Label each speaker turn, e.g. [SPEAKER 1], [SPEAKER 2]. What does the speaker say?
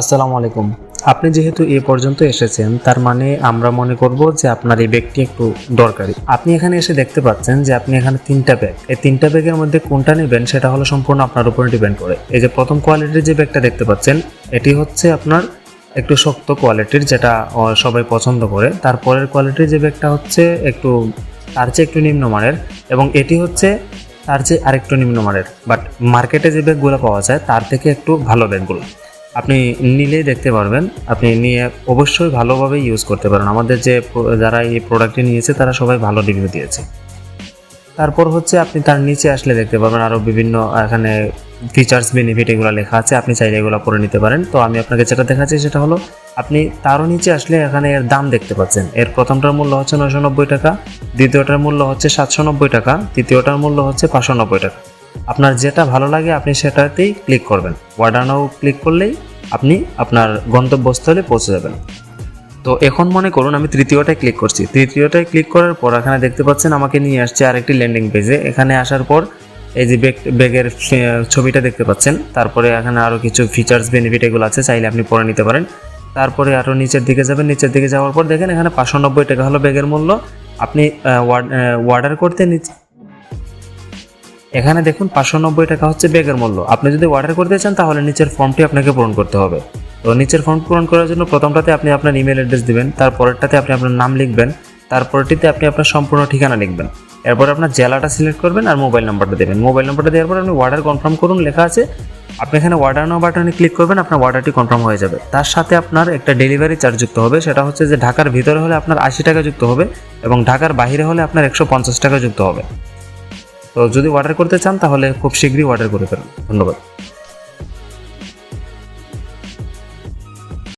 [SPEAKER 1] আসসালামু আলাইকুম। আপনি যেহেতু এ পর্যন্ত এসেছেন, তার মানে আমরা মনে করব যে আপনার এই ব্যাগটি একটু দরকারি। আপনি এখানে এসে দেখতে পাচ্ছেন যে আপনি এখানে তিনটা ব্যাগ। এই তিনটা ব্যাগের মধ্যে কোনটা নেবেন সেটা হলো সম্পূর্ণ আপনার উপরে ডিপেন্ড করে। এই যে প্রথম কোয়ালিটির যে ব্যাগটা দেখতে পাচ্ছেন, এটি হচ্ছে আপনার একটু শক্ত কোয়ালিটির যেটা সবাই পছন্দ করে। তারপরের কোয়ালিটির যে ব্যাগটা হচ্ছে একটু, তার চেয়ে একটু নিম্নমানের এবং এটি হচ্ছে তার চেয়ে আরেকটু নিম্নমানের বাট মার্কেটে যে ব্যাগগুলো পাওয়া যায়, তার থেকে একটু ভালো ব্যাগগুলো। আপনি নিলেই দেখতে পারবেন। আপনি নিয়ে অবশ্যই ভালোভাবে ইউজ করতে পারেন। আমাদের যে যারা এই প্রোডাক্টটি নিয়েছে, তারা সবাই ভালো রিভিউ দিয়েছে। তারপর হচ্ছে আপনি তার নিচে আসলে দেখতে পাবেন আরও বিভিন্ন, এখানে ফিচার্স বেনিফিট এগুলো লেখা আছে। আপনি চাইলে এগুলো পরে নিতে পারেন। তো আমি আপনাকে যেটা দেখাচ্ছি সেটা হলো, আপনি তারও নিচে আসলে এখানে এর দাম দেখতে পাচ্ছেন। এর প্রথমটার মূল্য হচ্ছে নয়শো নব্বই টাকা, দ্বিতীয়টার মূল্য হচ্ছে সাতশো নব্বই টাকা, তৃতীয়টার মূল্য হচ্ছে পাঁচশো নব্বই টাকা। আপনার যেটা ভালো লাগে আপনি সেটাতেই ক্লিক করবেন। অর্ডার নাও ক্লিক করলেই আপনি আপনার গন্তব্যস্থলে পৌঁছে যাবেন। তো এখন মনে করুন আমি তৃতীয়টায় ক্লিক করছি। তৃতীয়টায় ক্লিক করার পর এখানে দেখতে পাচ্ছেন আমাকে নিয়ে আসছে আরেকটি ল্যান্ডিং পেজে এখানে আসার পর এই যে ব্যাগ ব্যাগের ছবিটা দেখতে পাচ্ছেন। তারপরে এখানে আরও কিছু ফিচার্স বেনিফিট এগুলো আছে, চাইলে আপনি পরে নিতে পারেন। তারপরে আরও নিচের দিকে যাবেন। নিচের দিকে যাওয়ার পর দেখেন এখানে পাঁচশো নব্বই টাকা হলো ব্যাগের মূল্য। আপনি অর্ডার করতে এখানে দেখুন পাঁচশো নব্বই টাকা হচ্ছে ব্যাগের মূল্য। আপনি যদি অর্ডার করতে চান, তাহলে নিচের ফর্মটি আপনাকে পূরণ করতে হবে। তো নিচের ফর্ম পূরণ করার জন্য প্রথমটাতে আপনি আপনার ইমেল অ্যাড্রেস দিবেন তারপরেরটাতে আপনি আপনার নাম লিখবেন তারপরটিতে আপনি আপনার সম্পূর্ণ ঠিকানা লিখবেন। এরপর আপনার জেলাটা সিলেক্ট করবেন আর মোবাইল নাম্বারটা দেবেন। মোবাইল নাম্বারটা দেওয়ার পর আপনি অর্ডার কনফার্ম করুন, লেখা আছে, আপনি এখানে অর্ডার নাও বাটনে ক্লিক করবেন, আপনার অর্ডারটি কনফার্ম হয়ে যাবে। তার সাথে আপনার একটা ডেলিভারি চার্জ যুক্ত হবে, সেটা হচ্ছে যে ঢাকার ভিতরে হলে আপনার আশি টাকা যুক্ত হবে এবং ঢাকার বাইরে হলে আপনার একশো পঞ্চাশ টাকা যুক্ত হবে। তো যদি অর্ডার করতে চান তাহলে খুব শীঘ্রই অর্ডার করে ফেলুন। ধন্যবাদ।